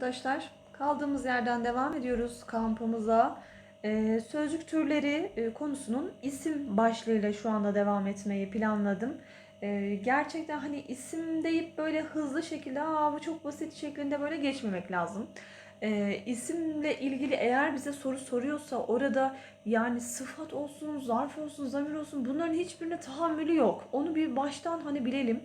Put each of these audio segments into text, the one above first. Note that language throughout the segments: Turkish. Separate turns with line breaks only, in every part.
Arkadaşlar kaldığımız yerden devam ediyoruz kampımıza. Ee, sözcük türleri e, konusunun isim başlığıyla şu anda devam etmeyi planladım. Ee, gerçekten hani isim deyip böyle hızlı şekilde Aa, bu çok basit şeklinde böyle geçmemek lazım. Ee, isimle ilgili eğer bize soru soruyorsa orada yani sıfat olsun, zarf olsun, zamir olsun bunların hiçbirine tahammülü yok. Onu bir baştan hani bilelim.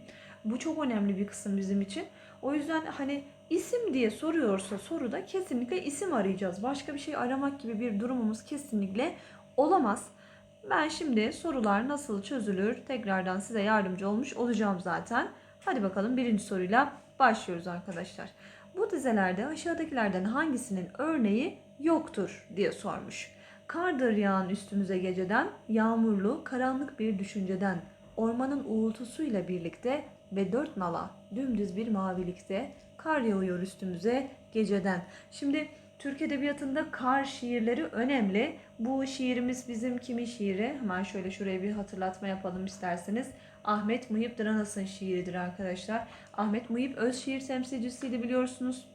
Bu çok önemli bir kısım bizim için. O yüzden hani isim diye soruyorsa soruda kesinlikle isim arayacağız. Başka bir şey aramak gibi bir durumumuz kesinlikle olamaz. Ben şimdi sorular nasıl çözülür tekrardan size yardımcı olmuş olacağım zaten. Hadi bakalım birinci soruyla başlıyoruz arkadaşlar. Bu dizelerde aşağıdakilerden hangisinin örneği yoktur diye sormuş. Kardır yağan üstümüze geceden, yağmurlu, karanlık bir düşünceden, ormanın uğultusuyla birlikte ve dört nala dümdüz bir mavilikte kar yağıyor üstümüze geceden. Şimdi Türk Edebiyatı'nda kar şiirleri önemli. Bu şiirimiz bizim kimin şiiri? Hemen şöyle şuraya bir hatırlatma yapalım isterseniz. Ahmet Muhip Dranas'ın şiiridir arkadaşlar. Ahmet Muhip öz şiir temsilcisiydi biliyorsunuz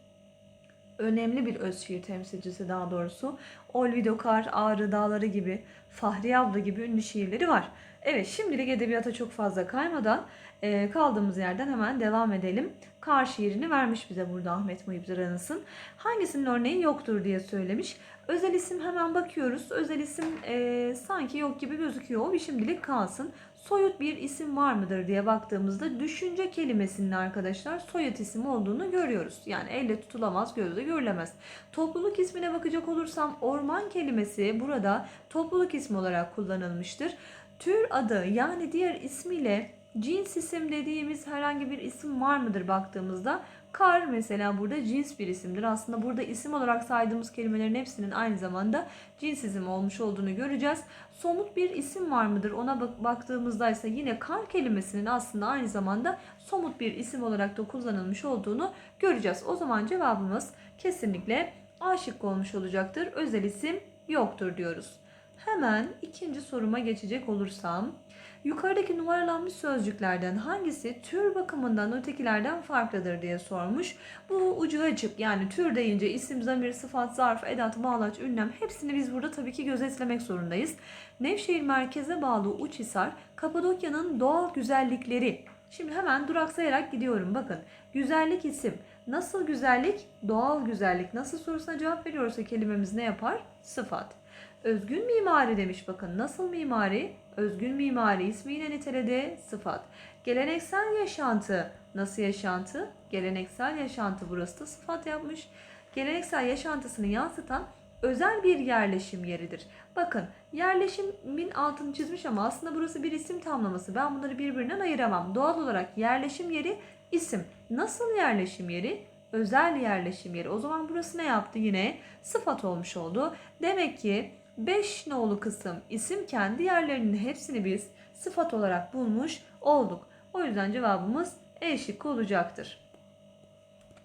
önemli bir öz şiir temsilcisi daha doğrusu. Olvido Kar, Ağrı Dağları gibi, Fahri Abla gibi ünlü şiirleri var. Evet şimdilik edebiyata çok fazla kaymadan e, kaldığımız yerden hemen devam edelim. Kar şiirini vermiş bize burada Ahmet Muhip Zıranıs'ın. Hangisinin örneği yoktur diye söylemiş. Özel isim hemen bakıyoruz. Özel isim e, sanki yok gibi gözüküyor. O bir şimdilik kalsın. Soyut bir isim var mıdır diye baktığımızda düşünce kelimesinin arkadaşlar soyut isim olduğunu görüyoruz. Yani elle tutulamaz, gözle görülemez. Topluluk ismine bakacak olursam orman kelimesi burada topluluk ismi olarak kullanılmıştır. Tür adı yani diğer ismiyle cins isim dediğimiz herhangi bir isim var mıdır baktığımızda kar mesela burada cins bir isimdir. Aslında burada isim olarak saydığımız kelimelerin hepsinin aynı zamanda cins isim olmuş olduğunu göreceğiz. Somut bir isim var mıdır ona bak baktığımızda ise yine kar kelimesinin aslında aynı zamanda somut bir isim olarak da kullanılmış olduğunu göreceğiz. O zaman cevabımız kesinlikle A olmuş olacaktır. Özel isim yoktur diyoruz. Hemen ikinci soruma geçecek olursam yukarıdaki numaralanmış sözcüklerden hangisi tür bakımından ötekilerden farklıdır diye sormuş. Bu ucu açık yani tür deyince isim, zamir, sıfat, zarf, edat, bağlaç, ünlem hepsini biz burada tabii ki gözetlemek zorundayız. Nevşehir merkeze bağlı Uçhisar, Kapadokya'nın doğal güzellikleri. Şimdi hemen duraksayarak gidiyorum. Bakın güzellik isim. Nasıl güzellik? Doğal güzellik. Nasıl sorusuna cevap veriyorsa kelimemiz ne yapar? Sıfat. Özgün mimari demiş bakın. Nasıl mimari? Özgün mimari ismi yine niteledi sıfat. Geleneksel yaşantı. Nasıl yaşantı? Geleneksel yaşantı burası da sıfat yapmış. Geleneksel yaşantısını yansıtan özel bir yerleşim yeridir. Bakın yerleşimin altını çizmiş ama aslında burası bir isim tamlaması. Ben bunları birbirinden ayıramam. Doğal olarak yerleşim yeri isim. Nasıl yerleşim yeri? Özel yerleşim yeri. O zaman burası ne yaptı yine? Sıfat olmuş oldu. Demek ki 5 nolu kısım isimken diğerlerinin hepsini biz sıfat olarak bulmuş olduk. O yüzden cevabımız E şıkkı olacaktır.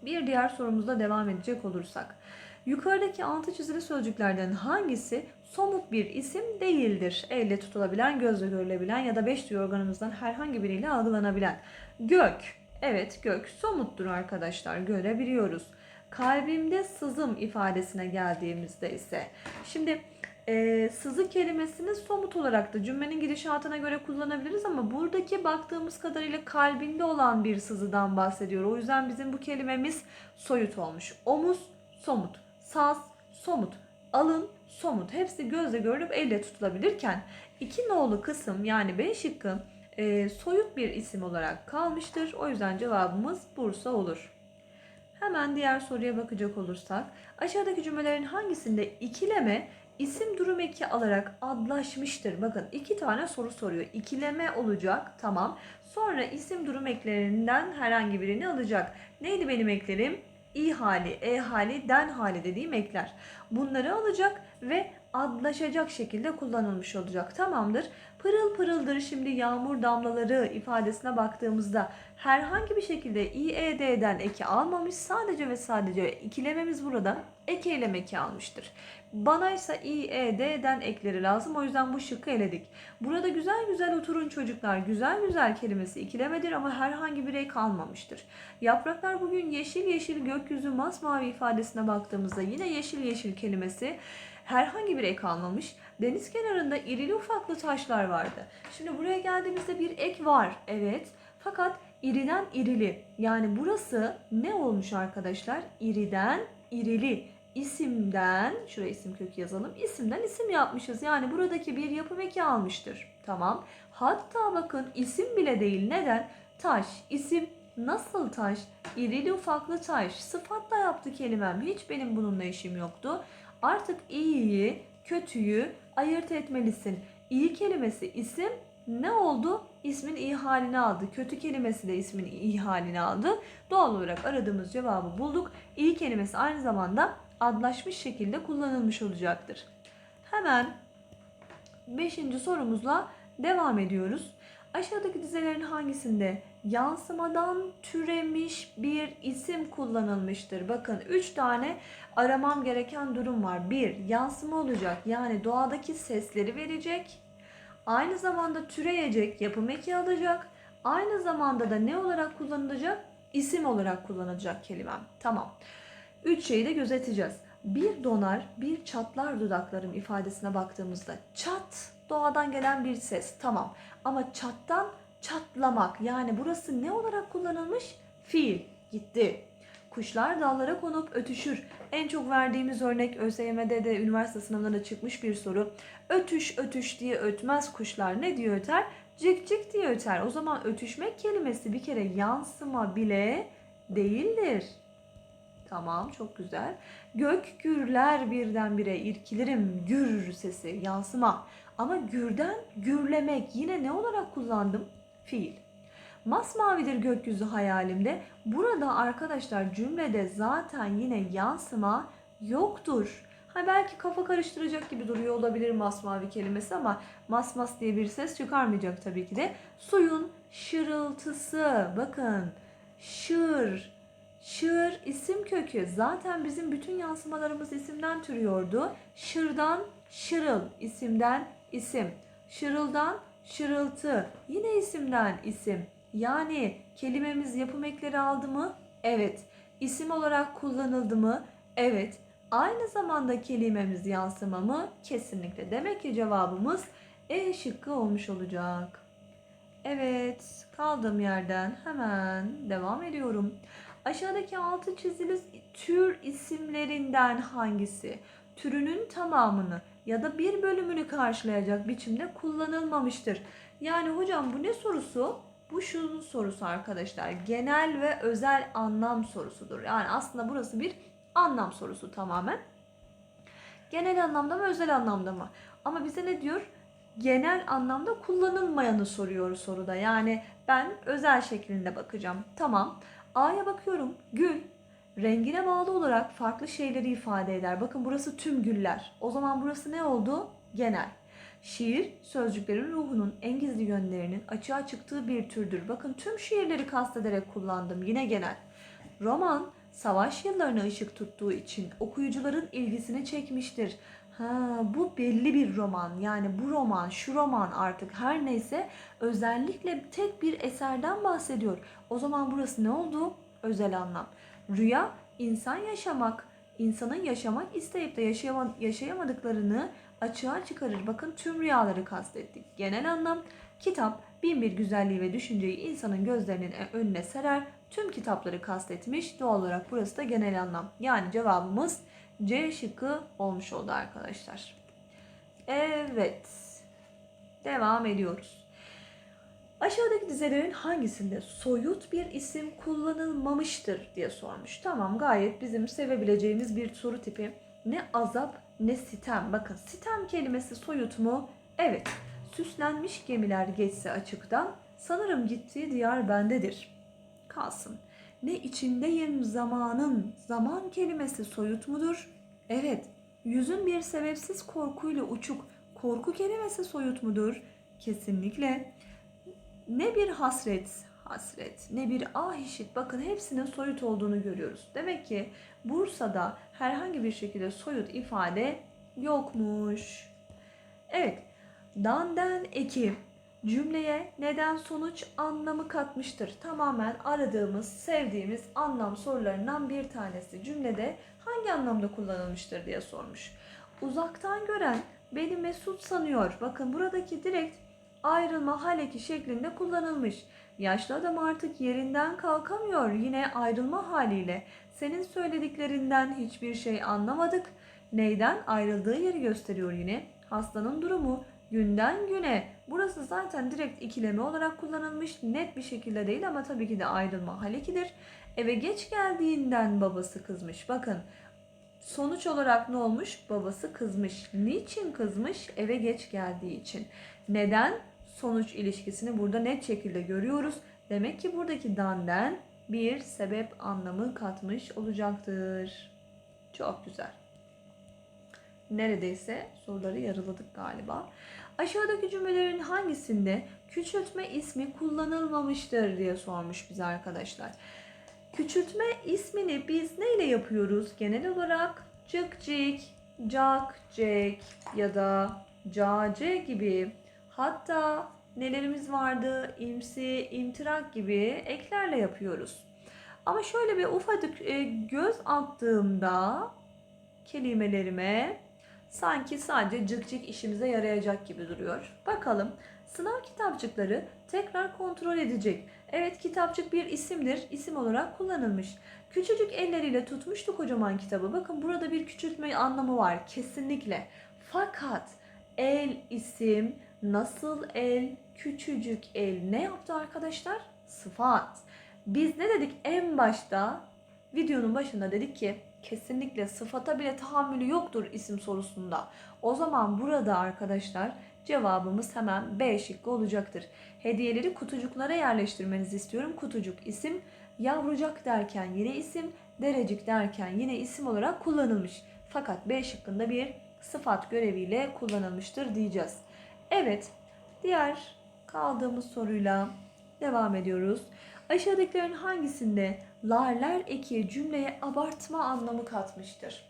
Bir diğer sorumuzla devam edecek olursak. Yukarıdaki altı çizili sözcüklerden hangisi somut bir isim değildir? Elle tutulabilen, gözle görülebilen ya da beş duyu organımızdan herhangi biriyle algılanabilen. Gök. Evet gök somuttur arkadaşlar görebiliyoruz. Kalbimde sızım ifadesine geldiğimizde ise. Şimdi e, sızı kelimesini somut olarak da cümlenin gidişatına göre kullanabiliriz ama buradaki baktığımız kadarıyla kalbinde olan bir sızıdan bahsediyor. O yüzden bizim bu kelimemiz soyut olmuş. Omuz somut, saz somut, alın somut. Hepsi gözle görülüp elle tutulabilirken iki nolu kısım yani B şıkkı e, soyut bir isim olarak kalmıştır. O yüzden cevabımız Bursa olur. Hemen diğer soruya bakacak olursak aşağıdaki cümlelerin hangisinde ikileme isim durum eki alarak adlaşmıştır. Bakın iki tane soru soruyor. İkileme olacak tamam. Sonra isim durum eklerinden herhangi birini alacak. Neydi benim eklerim? İ hali, E hali, den hali dediğim ekler. Bunları alacak ve adlaşacak şekilde kullanılmış olacak. Tamamdır. Pırıl pırıldır şimdi yağmur damlaları ifadesine baktığımızda herhangi bir şekilde İED'den eki almamış. Sadece ve sadece ikilememiz burada ek eylem eki almıştır. Bana ise İED'den ekleri lazım. O yüzden bu şıkkı eledik. Burada güzel güzel oturun çocuklar. Güzel güzel kelimesi ikilemedir ama herhangi bir ek almamıştır. Yapraklar bugün yeşil yeşil gökyüzü masmavi ifadesine baktığımızda yine yeşil yeşil kelimesi herhangi bir ek almamış. Deniz kenarında irili ufaklı taşlar vardı. Şimdi buraya geldiğimizde bir ek var. Evet. Fakat iriden irili. Yani burası ne olmuş arkadaşlar? İriden irili. İsimden, şuraya isim kökü yazalım. İsimden isim yapmışız. Yani buradaki bir yapım eki almıştır. Tamam. Hatta bakın isim bile değil. Neden? Taş, isim, nasıl taş? İrili ufaklı taş. Sıfatla yaptı kelimem. Hiç benim bununla işim yoktu. Artık iyiyi, kötüyü ayırt etmelisin. İyi kelimesi isim ne oldu? İsmin iyi halini aldı. Kötü kelimesi de ismin iyi halini aldı. Doğal olarak aradığımız cevabı bulduk. İyi kelimesi aynı zamanda adlaşmış şekilde kullanılmış olacaktır. Hemen 5. sorumuzla devam ediyoruz. Aşağıdaki dizelerin hangisinde yansımadan türemiş bir isim kullanılmıştır? Bakın 3 tane aramam gereken durum var. 1. Yansıma olacak. Yani doğadaki sesleri verecek. Aynı zamanda türeyecek, yapım eki alacak. Aynı zamanda da ne olarak kullanılacak? İsim olarak kullanılacak kelimem. Tamam. Üç şeyi de gözeteceğiz. Bir donar, bir çatlar dudaklarım ifadesine baktığımızda çat doğadan gelen bir ses. Tamam. Ama çattan çatlamak yani burası ne olarak kullanılmış? Fiil. Gitti. Kuşlar dallara konup ötüşür. En çok verdiğimiz örnek ÖSYM'de de üniversite sınavlarında çıkmış bir soru. Ötüş ötüş diye ötmez kuşlar. Ne diye öter? Cik cik diye öter. O zaman ötüşmek kelimesi bir kere yansıma bile değildir. Tamam çok güzel. Gök gürler birdenbire irkilirim gür sesi yansıma. Ama gürden gürlemek yine ne olarak kullandım? Fiil. Masmavidir gökyüzü hayalimde. Burada arkadaşlar cümlede zaten yine yansıma yoktur. Ha belki kafa karıştıracak gibi duruyor olabilir masmavi kelimesi ama masmas diye bir ses çıkarmayacak tabii ki de. Suyun şırıltısı bakın şır şır isim kökü zaten bizim bütün yansımalarımız isimden türüyordu. Şırdan şırıl isimden isim. Şırıldan şırıltı yine isimden isim. Yani kelimemiz yapım ekleri aldı mı? Evet. İsim olarak kullanıldı mı? Evet. Aynı zamanda kelimemiz yansıma mı? Kesinlikle. Demek ki cevabımız E şıkkı olmuş olacak. Evet, kaldığım yerden hemen devam ediyorum. Aşağıdaki altı çizili tür isimlerinden hangisi türünün tamamını ya da bir bölümünü karşılayacak biçimde kullanılmamıştır? Yani hocam bu ne sorusu? Bu şunun sorusu arkadaşlar. Genel ve özel anlam sorusudur. Yani aslında burası bir anlam sorusu tamamen. Genel anlamda mı özel anlamda mı? Ama bize ne diyor? Genel anlamda kullanılmayanı soruyor soruda. Yani ben özel şeklinde bakacağım. Tamam. A'ya bakıyorum. Gül rengine bağlı olarak farklı şeyleri ifade eder. Bakın burası tüm güller. O zaman burası ne oldu? Genel. Şiir, sözcüklerin ruhunun en gizli yönlerinin açığa çıktığı bir türdür. Bakın tüm şiirleri kastederek kullandım. Yine genel. Roman, savaş yıllarına ışık tuttuğu için okuyucuların ilgisini çekmiştir. Ha, bu belli bir roman. Yani bu roman, şu roman artık her neyse özellikle tek bir eserden bahsediyor. O zaman burası ne oldu? Özel anlam. Rüya, insan yaşamak, insanın yaşamak isteyip de yaşayama- yaşayamadıklarını açığa çıkarır. Bakın tüm rüyaları kastettik. Genel anlam kitap bin bir güzelliği ve düşünceyi insanın gözlerinin önüne serer. Tüm kitapları kastetmiş. Doğal olarak burası da genel anlam. Yani cevabımız C şıkkı olmuş oldu arkadaşlar. Evet. Devam ediyoruz. Aşağıdaki dizelerin hangisinde soyut bir isim kullanılmamıştır diye sormuş. Tamam gayet bizim sevebileceğimiz bir soru tipi. Ne azap ne sitem. Bakın sitem kelimesi soyut mu? Evet. Süslenmiş gemiler geçse açıktan sanırım gittiği diyar bendedir. Kalsın. Ne içindeyim zamanın. Zaman kelimesi soyut mudur? Evet. Yüzün bir sebepsiz korkuyla uçuk. Korku kelimesi soyut mudur? Kesinlikle. Ne bir hasret, hasret, ne bir ah işit. Bakın hepsinin soyut olduğunu görüyoruz. Demek ki Bursa'da herhangi bir şekilde soyut ifade yokmuş. Evet, danden eki cümleye neden sonuç anlamı katmıştır. Tamamen aradığımız, sevdiğimiz anlam sorularından bir tanesi. Cümlede hangi anlamda kullanılmıştır diye sormuş. Uzaktan gören beni mesut sanıyor. Bakın buradaki direkt ayrılma hal eki şeklinde kullanılmış. Yaşlı adam artık yerinden kalkamıyor yine ayrılma haliyle. Senin söylediklerinden hiçbir şey anlamadık. Neyden? Ayrıldığı yeri gösteriyor yine. Hastanın durumu günden güne. Burası zaten direkt ikileme olarak kullanılmış. Net bir şekilde değil ama tabii ki de ayrılma hal ekidir. Eve geç geldiğinden babası kızmış. Bakın sonuç olarak ne olmuş? Babası kızmış. Niçin kızmış? Eve geç geldiği için. Neden? Sonuç ilişkisini burada net şekilde görüyoruz. Demek ki buradaki danden bir sebep anlamı katmış olacaktır. Çok güzel. Neredeyse soruları yarıladık galiba. Aşağıdaki cümlelerin hangisinde küçültme ismi kullanılmamıştır diye sormuş bize arkadaşlar. Küçültme ismini biz neyle yapıyoruz? Genel olarak cık cik, cak cek ya da cace gibi hatta nelerimiz vardı? imsi, imtirak gibi eklerle yapıyoruz. Ama şöyle bir ufacık e, göz attığımda kelimelerime sanki sadece cık cık işimize yarayacak gibi duruyor. Bakalım sınav kitapçıkları tekrar kontrol edecek. Evet kitapçık bir isimdir. isim olarak kullanılmış. Küçücük elleriyle tutmuştu kocaman kitabı. Bakın burada bir küçültme anlamı var kesinlikle. Fakat el isim, nasıl el, küçücük el ne yaptı arkadaşlar? Sıfat. Biz ne dedik en başta? Videonun başında dedik ki kesinlikle sıfata bile tahammülü yoktur isim sorusunda. O zaman burada arkadaşlar cevabımız hemen B şıkkı olacaktır. Hediyeleri kutucuklara yerleştirmenizi istiyorum. Kutucuk isim, yavrucak derken yine isim, derecik derken yine isim olarak kullanılmış. Fakat B şıkkında bir sıfat göreviyle kullanılmıştır diyeceğiz. Evet, diğer kaldığımız soruyla devam ediyoruz. Aşağıdakilerin hangisinde larler eki cümleye abartma anlamı katmıştır?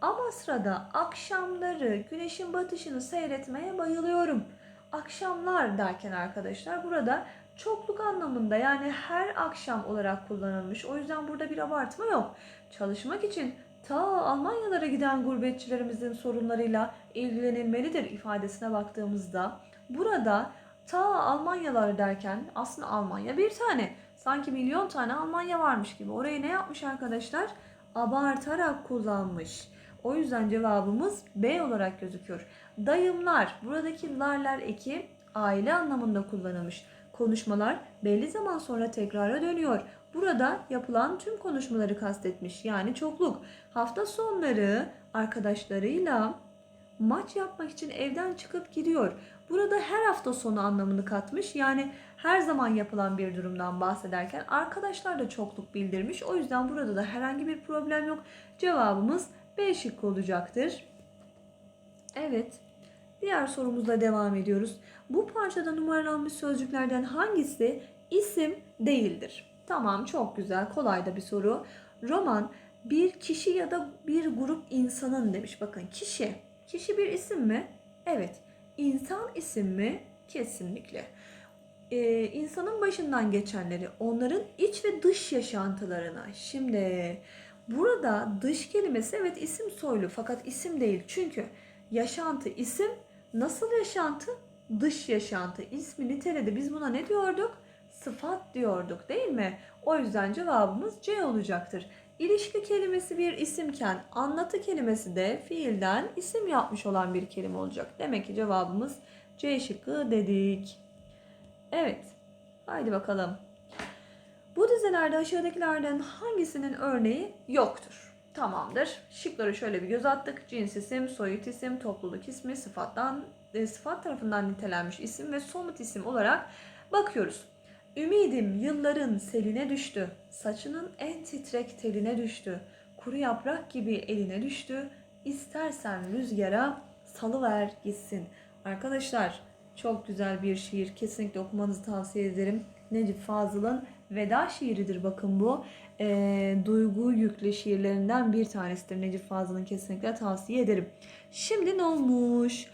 Amasra'da akşamları güneşin batışını seyretmeye bayılıyorum. Akşamlar derken arkadaşlar burada çokluk anlamında yani her akşam olarak kullanılmış. O yüzden burada bir abartma yok. Çalışmak için ta Almanyalara giden gurbetçilerimizin sorunlarıyla ilgilenilmelidir ifadesine baktığımızda burada ta Almanyalar derken aslında Almanya bir tane. Sanki milyon tane Almanya varmış gibi. Orayı ne yapmış arkadaşlar? Abartarak kullanmış. O yüzden cevabımız B olarak gözüküyor. Dayımlar, buradaki larlar eki aile anlamında kullanılmış. Konuşmalar belli zaman sonra tekrara dönüyor. Burada yapılan tüm konuşmaları kastetmiş. Yani çokluk. Hafta sonları arkadaşlarıyla maç yapmak için evden çıkıp gidiyor. Burada her hafta sonu anlamını katmış. Yani her zaman yapılan bir durumdan bahsederken arkadaşlar da çokluk bildirmiş. O yüzden burada da herhangi bir problem yok. Cevabımız B şıkkı olacaktır. Evet. Diğer sorumuzla devam ediyoruz. Bu parçada numaralanmış sözcüklerden hangisi isim değildir? Tamam çok güzel kolay da bir soru. Roman bir kişi ya da bir grup insanın demiş. Bakın kişi. Kişi bir isim mi? Evet. İnsan isim mi? Kesinlikle. Ee, insanın başından geçenleri, onların iç ve dış yaşantılarına. Şimdi burada dış kelimesi evet isim soylu fakat isim değil. Çünkü yaşantı isim, nasıl yaşantı? Dış yaşantı. İsmi niteledi. Biz buna ne diyorduk? Sıfat diyorduk değil mi? O yüzden cevabımız C olacaktır. İlişki kelimesi bir isimken anlatı kelimesi de fiilden isim yapmış olan bir kelime olacak. Demek ki cevabımız C şıkkı dedik. Evet. Haydi bakalım. Bu dizelerde aşağıdakilerden hangisinin örneği yoktur? Tamamdır. Şıkları şöyle bir göz attık. Cins isim, soyut isim, topluluk ismi, sıfattan e, sıfat tarafından nitelenmiş isim ve somut isim olarak bakıyoruz. Ümidim yılların seline düştü. Saçının en titrek teline düştü. Kuru yaprak gibi eline düştü. İstersen rüzgara salıver gitsin. Arkadaşlar Çok güzel bir şiir. Kesinlikle okumanızı tavsiye ederim. Necip Fazıl'ın veda şiiridir bakın bu. Ee, duygu yüklü şiirlerinden bir tanesidir. Necip Fazıl'ın kesinlikle tavsiye ederim. Şimdi ne olmuş?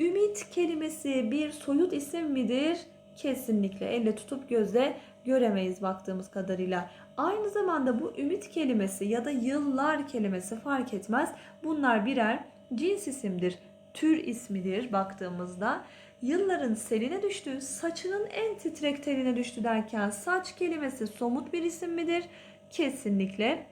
Ümit kelimesi bir soyut isim midir? Kesinlikle elle tutup gözle göremeyiz baktığımız kadarıyla. Aynı zamanda bu ümit kelimesi ya da yıllar kelimesi fark etmez. Bunlar birer cins isimdir. Tür ismidir baktığımızda. Yılların seline düştü, saçının en titrek teline düştü derken saç kelimesi somut bir isim midir? Kesinlikle.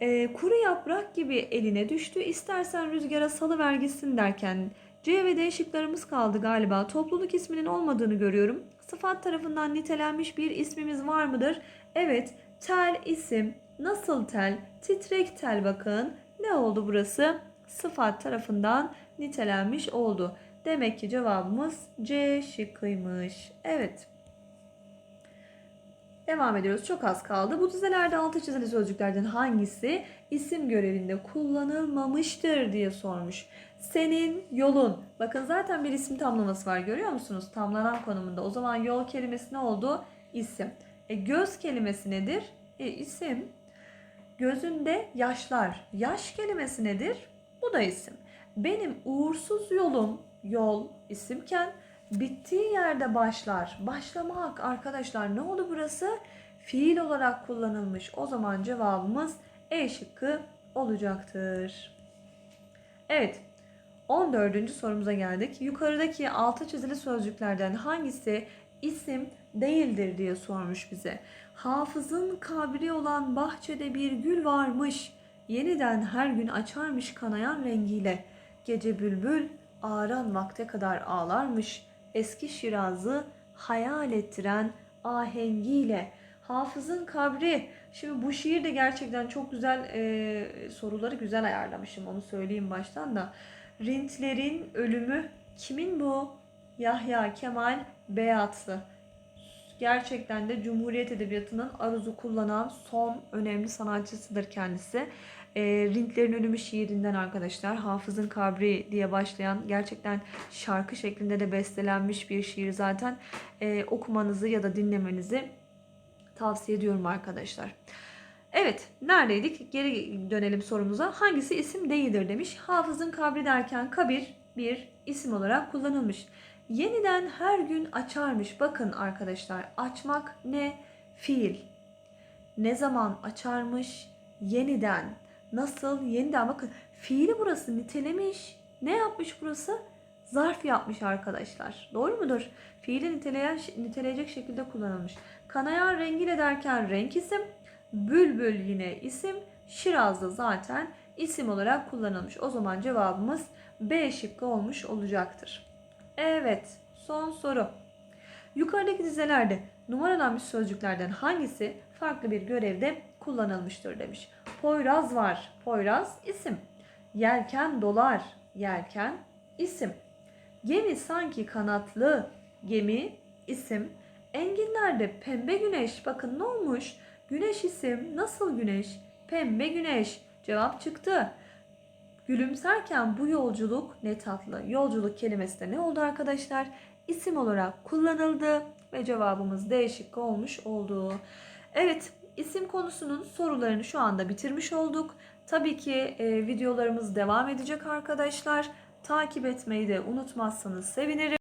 Ee, kuru yaprak gibi eline düştü. İstersen rüzgara salıver gitsin derken C ve D şıklarımız kaldı galiba. Topluluk isminin olmadığını görüyorum. Sıfat tarafından nitelenmiş bir ismimiz var mıdır? Evet, tel isim. Nasıl tel? Titrek tel bakın. Ne oldu burası? Sıfat tarafından nitelenmiş oldu. Demek ki cevabımız C şıkkıymış. Evet. Devam ediyoruz. Çok az kaldı. Bu dizelerde altı çizili sözcüklerden hangisi isim görevinde kullanılmamıştır diye sormuş. Senin yolun. Bakın zaten bir isim tamlaması var görüyor musunuz? Tamlanan konumunda. O zaman yol kelimesi ne oldu? İsim. E, göz kelimesi nedir? E, isim. Gözünde yaşlar. Yaş kelimesi nedir? Bu da isim. Benim uğursuz yolum yol isimken bittiği yerde başlar. Başlamak arkadaşlar ne oldu burası? Fiil olarak kullanılmış. O zaman cevabımız E şıkkı olacaktır. Evet. 14. sorumuza geldik. Yukarıdaki altı çizili sözcüklerden hangisi isim değildir diye sormuş bize. Hafızın kabri olan bahçede bir gül varmış. Yeniden her gün açarmış kanayan rengiyle. Gece bülbül ağaran vakte kadar ağlarmış. Eski Şiraz'ı hayal ettiren ahengiyle. Hafızın kabri. Şimdi bu şiir de gerçekten çok güzel e, soruları güzel ayarlamışım onu söyleyeyim baştan da. Rintlerin ölümü kimin bu? Yahya Kemal Beyatlı. Gerçekten de Cumhuriyet Edebiyatı'nın aruzu kullanan son önemli sanatçısıdır kendisi. E, Rintlerin Ölümü şiirinden arkadaşlar Hafız'ın Kabri diye başlayan gerçekten şarkı şeklinde de bestelenmiş bir şiir zaten. E, okumanızı ya da dinlemenizi tavsiye ediyorum arkadaşlar. Evet, neredeydik? Geri dönelim sorumuza. Hangisi isim değildir demiş. Hafızın kabri derken kabir bir isim olarak kullanılmış. Yeniden her gün açarmış. Bakın arkadaşlar, açmak ne? Fiil. Ne zaman açarmış? Yeniden. Nasıl? Yeniden. Bakın fiili burası nitelemiş. Ne yapmış burası? Zarf yapmış arkadaşlar. Doğru mudur? Fiili niteleyen, niteleyecek şekilde kullanılmış. Kanayan rengiyle derken renk isim. Bülbül yine isim. Şirazlı zaten isim olarak kullanılmış. O zaman cevabımız B şıkkı olmuş olacaktır. Evet, son soru. Yukarıdaki dizelerde numaralanmış sözcüklerden hangisi farklı bir görevde kullanılmıştır demiş. Poyraz var. Poyraz isim. Yelken dolar. Yelken isim. Gemi sanki kanatlı. Gemi isim. Enginlerde pembe güneş. Bakın ne olmuş? Güneş isim. Nasıl güneş? Pembe güneş. Cevap çıktı. Gülümserken bu yolculuk ne tatlı. Yolculuk kelimesi de ne oldu arkadaşlar? İsim olarak kullanıldı ve cevabımız D şıkkı olmuş oldu. Evet isim konusunun sorularını şu anda bitirmiş olduk. Tabii ki e, videolarımız devam edecek arkadaşlar. Takip etmeyi de unutmazsanız sevinirim.